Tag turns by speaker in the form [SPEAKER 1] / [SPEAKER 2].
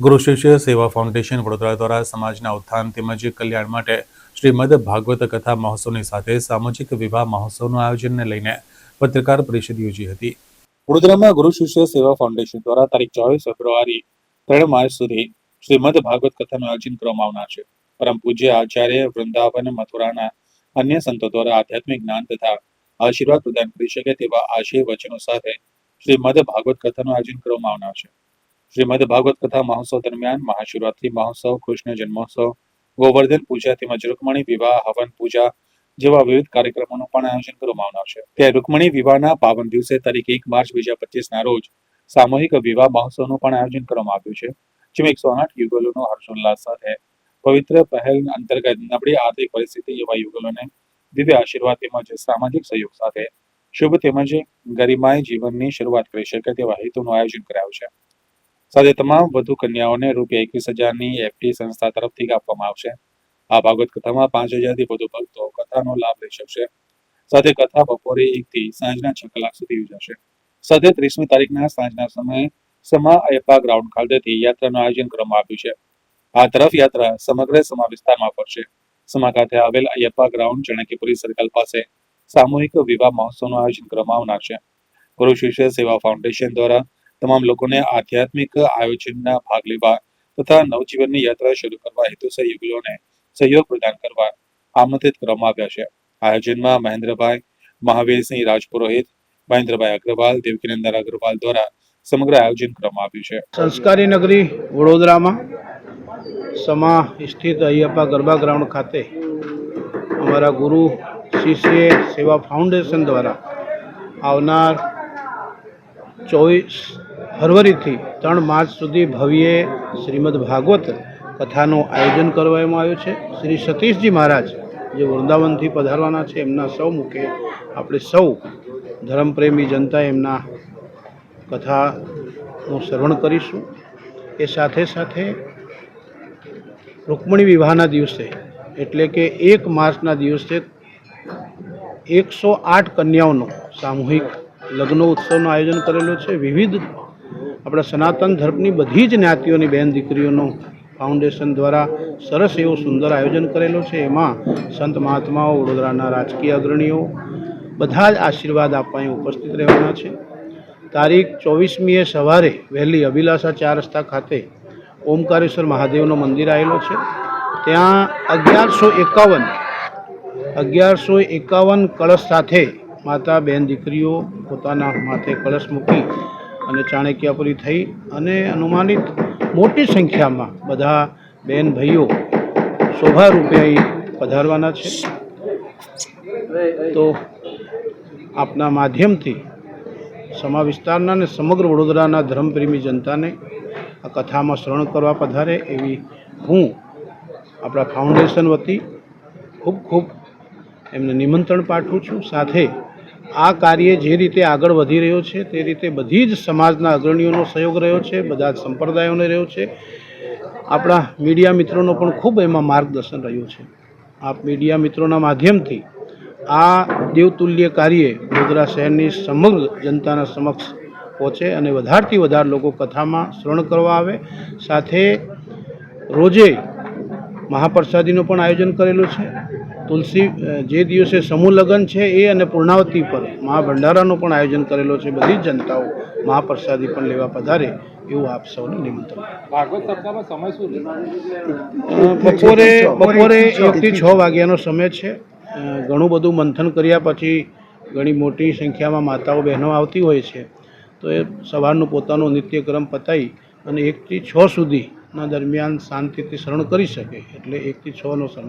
[SPEAKER 1] ગુરુ સેવા ફાઉન્ડેશન વડોદરા દ્વારા સમાજના ઉત્થાન તેમજ કલ્યાણ માટે શ્રીમદ ભાગવત કથા મહોત્સવની સાથે સામાજિક વિવાહ મહોત્સવનું આયોજનને લઈને પત્રકાર પરિષદ યોજી હતી. વડોદરામાં ગુરુ સેવા ફાઉન્ડેશન દ્વારા તારીખ ચોવીસ ફેબ્રુઆરી ત્રણ માર્ચ સુધી શ્રીમદ ભાગવત કથાનું આયોજન કરવામાં આવનાર છે. પરમ પૂજ્ય આચાર્ય વૃંદાવન મથુરાના અન્ય સંતો દ્વારા આધ્યાત્મિક જ્ઞાન તથા આશીર્વાદ પ્રદાન કરી શકે તેવા આશય વચનો સાથે શ્રીમદ ભાગવત કથાનું આયોજન કરવામાં આવનાર છે. શ્રીમદ ભાગવત કથા મહોત્સવ દરમિયાન મહાશિવરાત્રી મહોત્સવ, કૃષ્ણ જન્મોત્સવ, ગોવર્ધન પૂજા તેમજ રૂકમણી વિવાહ, હવન પૂજા જેવા વિવિધ કાર્યક્રમોનું પણ આયોજન કરવામાં આવશે ત્યારે રૂકમણી વિવાહના પાવન દિવસે તારીખ એક માર્ચ બે પચીસના રોજ સામૂહિક વિવાહ મહોત્સવનું પણ આયોજન કરવામાં આવ્યું છે, જેમાં એકસો આઠ યુગલોનો હર્ષોલ્લાસ સાથે પવિત્ર પહેલ અંતર્ગત નબળી આર્થિક પરિસ્થિતિ એવા યુગલોને દિવ્ય આશીર્વાદ તેમજ સામાજિક સહયોગ સાથે શુભ તેમજ ગરિમાય જીવનની શરૂઆત કરી શકે તેવા હેતુનું આયોજન કરાયું છે. સાથે તમામ વધુ કન્યાઓને રૂપિયા એકવીસ હજારની એફટી સંસ્થા તરફથી આપવામાં આવશે. આ ભાગવત કથામાં પાંચ હજારથી વધુ ભક્તો કથાનો લાભ લઈ શકશે. સાથે કથા બપોરે એકથી સાંજના છ કલાક સુધી યોજાશે. સાથે ત્રીસમી તારીખના સાંજના સમયે સમા અયપ્પા ગ્રાઉન્ડ ખાતેથી યાત્રાનું આયોજન કરવામાં આવ્યું છે. આ તરફ યાત્રા સમગ્ર સમા વિસ્તારમાં ફરશે. સમા ખાતે આવેલ અયપ્પા ગ્રાઉન્ડ ચણકીપુરી સર્કલ પાસે સામૂહિક વિવાહ મહોત્સવનું આયોજન કરવામાં આવનાર છે. ગુરુ શિષ્ય સેવા ફાઉન્ડેશન દ્વારા તમામ લોકોને આધ્યાત્મિક આયોજનના ભાગ લેવા તથા નવજીવનની યાત્રા શરૂ કરવા હેતુસર યુગલોને સહયોગ પ્રદાન કરવા આમંત્રિત કરવામાં આવ્યા છે. આયોજનમાં મહેન્દ્રભાઈ મહાવીરસિંહ રાજપુરોહિત, મહેન્દ્રભાઈ અગ્રવાલ, દેવકીનંદન અગ્રવાલ દ્વારા સમગ્ર આયોજન કરવામાં આવ્યું છે.
[SPEAKER 2] સંસ્કારી નગરી વડોદરામાં સમા સ્થિત અયપ્પા ગરબા ગ્રાઉન્ડ ખાતે અમારા ગુરુ શિષ્ય સેવા ફાઉન્ડેશન દ્વારા આવનાર ચોવીસ ફરવરીથી ત્રણ માર્ચ સુધી ભવ્ય શ્રીમદ ભાગવત કથાનું આયોજન કરવામાં આવ્યું છે. શ્રી સતીશજી મહારાજ જે વૃંદાવનથી પધારવાના છે, એમના સૌ મુખે આપણે સૌ ધર્મપ્રેમી જનતા એમના કથાનું શ્રવણ કરીશું. એ સાથે સાથે રૂકમણી વિવાહના દિવસે, એટલે કે એક માર્ચના દિવસે એકસો આઠ કન્યાઓનો સામૂહિક લગ્ન ઉત્સવનું આયોજન કરેલું છે. વિવિધ આપણા સનાતન ધર્મની બધી જ જ્ઞાતિઓની બહેન દીકરીઓનું ફાઉન્ડેશન દ્વારા સરસ એવું સુંદર આયોજન કરેલું છે. એમાં સંત મહાત્માઓ, વડોદરાના રાજકીય અગ્રણીઓ બધા જ આશીર્વાદ આપવા ઉપસ્થિત રહેવાના છે. તારીખ ચોવીસમીએ સવારે વહેલી અભિલાષા ચાર રસ્તા ખાતે ઓમકારેશ્વર મહાદેવનું મંદિર આવેલું છે. ત્યાં અગિયારસો એકાવન અગિયારસો એકાવન કળશ સાથે માતા, બહેન દીકરીઓ પોતાના માથે કળશ મૂકી અને ચાણક્યાપુરી થઈ અને અનુમાનિત મોટી સંખ્યામાં બધા બેન ભાઈઓ શોભારૂપે અહીં પધારવાના છે. તો આપના માધ્યમથી સમા વિસ્તારના અને સમગ્ર વડોદરાના ધર્મપ્રેમી જનતાને આ કથામાં શ્રવણ કરવા પધારે એવી હું આપણા ફાઉન્ડેશન વતી ખૂબ ખૂબ એમને નિમંત્રણ પાઠવું છું. સાથે આ કાર્ય જે રીતે આગળ વધી રહ્યો છે, તે રીતે બધી જ સમાજના અગ્રણીઓનો સહયોગ રહ્યો છે, બધા જ સંપ્રદાયોને રહ્યો છે. આપણા મીડિયા મિત્રોનો પણ ખૂબ એમાં માર્ગદર્શન રહ્યું છે. આ મીડિયા મિત્રોના માધ્યમથી આ દેવતુલ્ય કાર્ય વડોદરા શહેરની સમગ્ર જનતાના સમક્ષ પહોંચે અને વધારથી વધારે લોકો કથામાં શ્રવણ કરવા આવે. સાથે રોજે મહાપ્રસાદીનું પણ આયોજન કરેલું છે. તુલસી જે દિવસે સમૂહ લગ્ન છે એ અને પૂર્ણાવતી પર મહાભંડારાનું પણ આયોજન કરેલું છે. બધી જ જનતાઓ મહાપ્રસાદી પણ લેવા પધારે એવું આપ સૌને નિમંત્રણ. બપોરે બપોરે એકથી છ વાગ્યાનો સમય છે. ઘણું બધું મંથન કર્યા પછી ઘણી મોટી સંખ્યામાં માતાઓ બહેનો આવતી હોય છે. તો એ સવારનું પોતાનો નિત્યક્રમ પતાવી અને એકથી છ સુધીના દરમિયાન શાંતિથી શરણ કરી શકે એટલે એકથી છનો સમય